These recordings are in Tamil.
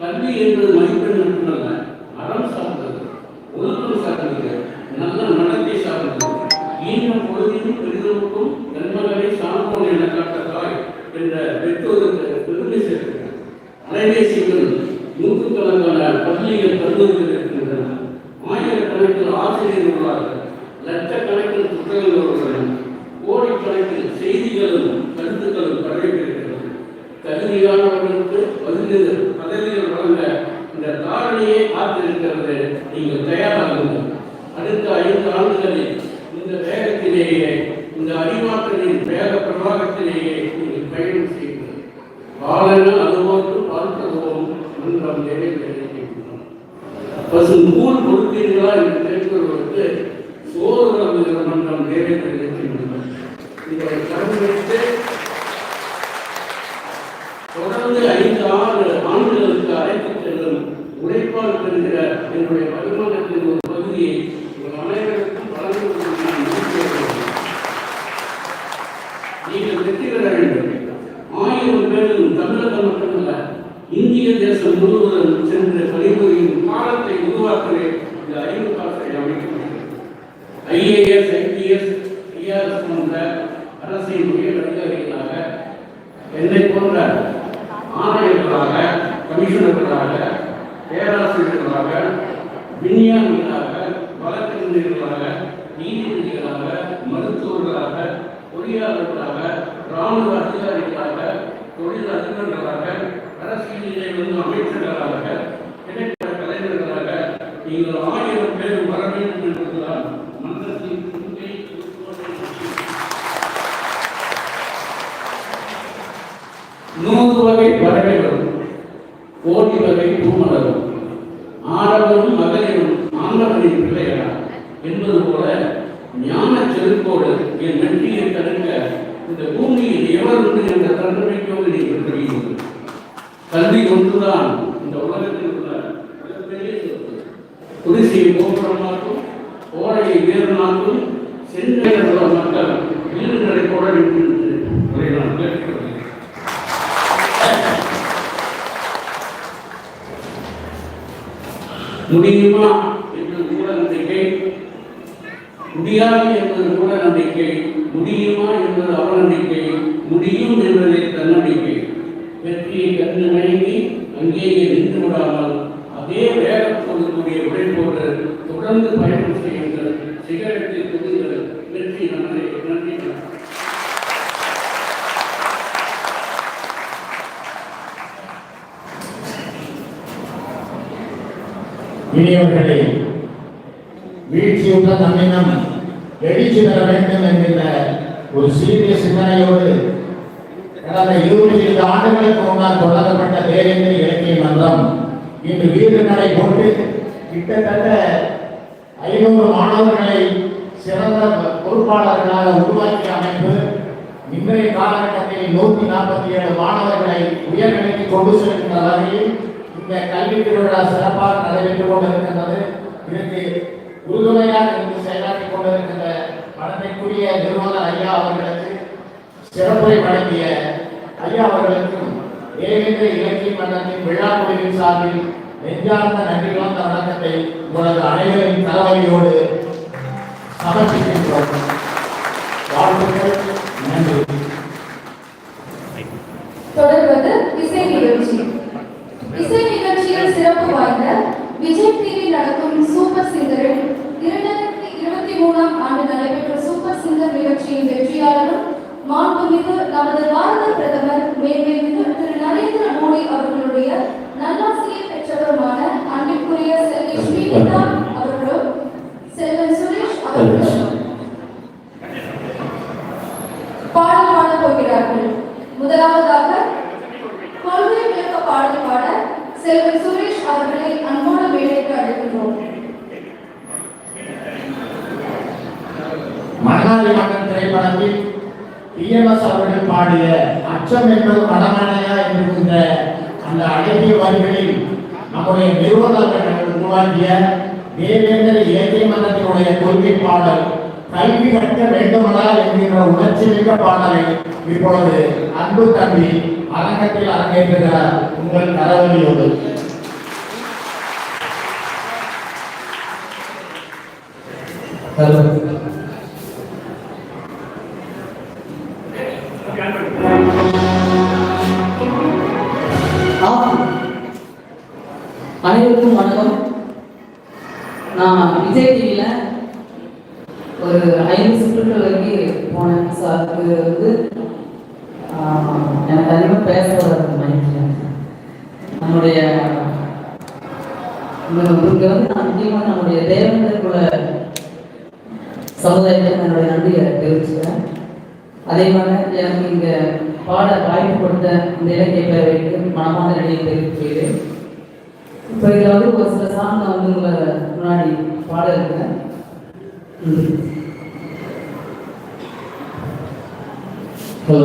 கல்வி என்பது மதிப்பெண் மட்டுமல்ல அறம் சார்ந்தது. ஒழுக்கம் சார்ந்தது நல்ல நடத்தை சார்ந்தது. ஈன பொழுதிலும் பெரிதோக்கும் நண்பர்களை சான்றோன் என காட்ட தாய் என்ற பெற்றோருக்கு பெருமை சேர்க்கிறார். அலைபேசிகள் நூற்றுக்கணக்கான பள்ளிகள் கல்லூரிகள் இருக்கின்றன. ஆயிரக்கணக்கில் ஆசிரியர் உள்ளார்கள். லட்சக்கணக்கில் புத்தகங்கள் உள்ளன. கோடிக்கணக்கில் செய்திகளும் கருத்துக்களும் பரவியிருக்கிறது தகுதியானவர்கள் உலகத்திலேயே நீங்கள் பயணம் செய்யுங்கள். பாலன அதுபோன்று பார்த்ததுவோம் மன்றம் நிறைவேறியிருக்கின்றோம் பசும் கூழ் கொடுத்தீர்களா என்று கேட்பவர்களுக்கு சோறு வழங்குகிற மன்றம் நிறைவேறியிருக்கின்றன இதை கடந்து வைத்து தொடர்ந்து ஐந்து ஆறு ஆண்டுகளுக்கு அழைத்துச் செல்லும் உழைப்பால் பெறுகிற என்னுடைய வருமானத்தின் ஒரு பகுதியை உங்கள் அனைவருக்கும் வழங்குவதற்கு நான் நம்பிக்கையுள்ளேன். நீங்கள் வெற்றி பெற வேண்டும் ஆயிரம் பேரும் தமிழகம் மட்டுமல்ல இந்திய தேசம் முழுவதும் சென்று பணிபுரியும் காலத்தை உருவாக்குவேன் இந்த அறிவு காலத்தை அமைக்கிறது ஐஏஎஸ் ஐபிஎஸ் ஐஆர்எஸ் போன்ற அரசின் உயர் அதிகாரிகளாக என்னை போன்ற ஆணையர்களாக கமிஷனர்களாக பேராசிரியர்களாக விஞ்ஞானிகளாக வழக்கறிஞர்களாக நீதிபதிகளாக மருத்துவர்களாக பொறியாளர்களாக இராணுவ அதிகாரிகளாக தொழில் அதிபர்களாக அரசியலிலே வந்து அமைச்சர்களாக நீங்கள் ஆயிரம் பேர் வர வேண்டும் என்பதுதான் மன்றத்தின் கொள்கை நூறு வகை பறவைகளும் கோடி வகை பூமலரும் ஆடவரும் மகளிரும் ஆண்டவனின் பிள்ளையா என்பது போல ஞான செருக்கோடு என் நன்றியை தடுக்க இந்த பூமியில் எவர் உண்டு என்ற தன்னம்பிக்கையோடு நீங்கள் தெரியுங்கள் கல்வி ஒன்றுதான் இந்த உலகத்தில் உள்ள மிகப்பெரிய சொத்து. குடிசையை கோபுரமாக்கும் கோடையை வீரனாக்கும் சென்னையில் மக்கள் வீடுகளை போட வேண்டும் என்று நான் கேட்கிறேன் முடியுமா என்பது மூட நம்பிக்கை. முடியாது என்பது மூட நம்பிக்கை. முடியுமா என்பது அவநம்பிக்கை. முடியும் என்பது தன்னம்பிக்கை. வெற்றியை கண்டு வணங்கி அங்கேயே நின்று விடாமல் அதே வேகத்தோடு கூடிய உழைப்போடு தொடர்ந்து பயணம் செய்யுங்கள் சிகரெட்டை கொடுங்கள் வெற்றி நன்றி நன்றி வணக்கம். இனியவர்களை வீழ்ச்சியுற்ற நம்மினம் எழுச்சி பெற வேண்டும் என்கின்ற ஒரு சீரிய சிந்தனையோடு கடந்த இருபத்தி ஐந்து ஆண்டுகளுக்கு முன்னால் தொடங்கப்பட்ட தேவேந்திர இலக்கிய மன்றம் இன்று வீடு நடை போட்டு கிட்டத்தட்ட ஐநூறு மாணவர்களை சிறந்த பொறுப்பாளர்களாக உருவாக்கிய அமைப்பு இன்றைய காலகட்டத்தில் நூற்றி நாற்பத்தி ஏழு மாணவர்களை உயர்நிலைக்கு கொண்டு செல்கின்ற வகையில் இந்த கல்வி திருவிழா சிறப்பாக நடைபெற்றுக் கொண்டிருக்கின்றது. இதற்கு உறுதுணையாக இருந்து செயலாற்றிக் கொண்டிருக்கின்ற மனதிற்குரிய நிறுவனர் ஐயா அவர்களுக்கு சிறப்புரை வழங்கிய ஐயா அவர்களுக்கும் ஏகென்ற இலக்கிய மன்றத்தின் விழா குழுவின் சார்பில் நெஞ்சார்ந்த நன்றி கலந்த வணக்கத்தை உங்களது அனைவரின் தலைவலியோடு சமர்ப்பிக்கின்றோம். வாழ்த்துக்கள் நன்றி. தொடர்வது இசை நிகழ்ச்சி. இசை நிகழ்ச்சியில் சிறப்பு வாய்ந்த விஜய் டிவி நடக்கும் சூப்பர் சிங்கரில் இரண்டாயிரத்தி இருபத்தி மூணாம் ஆண்டு நடைபெற்ற சூப்பர் சிங்கர் நிகழ்ச்சியின் வெற்றியாளரும் மாண்புமிகு நமது பாரத பிரதமர் மேன்மைமிகு திரு அவர்களுடைய நல்லாசிரியர் பெற்றவருமான அன்பிற்குரிய செல்வி ஸ்ரீனிதா அவர்களும் செல்வன் சுரேஷ் அவர்களும் பாடல் பாடப் போகிறார்கள். முதலாவதாக கொள்கை விளக்க பாடல் பாட செல்வன் சுரேஷ் அவர்களை அன்போடு மேடைக்கு அழைக்கின்றோம் மன்னாரி மகன் திரைப்படத்தில் விஎம்எஸ் அவர்கள் பாடிய அச்சம் என்பது வடமனையா என்கின்ற அந்த அழகிய வரிகளில் நம்முடைய நிறுவனர்கள் உருவாக்கிய தேவேந்திர இலக்கிய மன்றத்தினுடைய கொள்கை பாடல் கல்வி கற்க வேண்டுமடா என்கின்ற உணர்ச்சி மிக்க பாடலை இப்பொழுது அன்பு தம்பி அரங்கத்தில் அரங்கேற்றுகிறார் உங்கள் கரவழியோடு Thank. அனைவருக்கும் வணக்கம். நான் விஜய் டிவியில் ஒரு ஐந்து சுற்றுகள் வரைக்கும் போனேன். ஸோ அதுக்கு வந்து எனக்கு அதிகமாக பேச வராது மைண்டில் நம்முடைய இங்கே வந்து நான் முக்கியமாக நம்முடைய தேவேந்திர குல சமுதாயத்துக்கு என்னுடைய நன்றியை தெரிவிச்சுக்கிறேன். அதே மாதிரி எனக்கு இங்கே பாட வாய்ப்பு கொடுத்த இந்த இலக்கிய பேரவைக்கு மனமான நன்றியை தெரிவிக்கிறேன் இப்போ இதில் வந்து ஒரு சில சாங் நான் வந்து உங்களை முன்னாடி பாட இருக்கேன் ஹலோ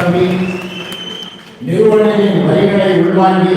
தம்பி நிறுவனங்களின் வரிகளை உள்வாங்கி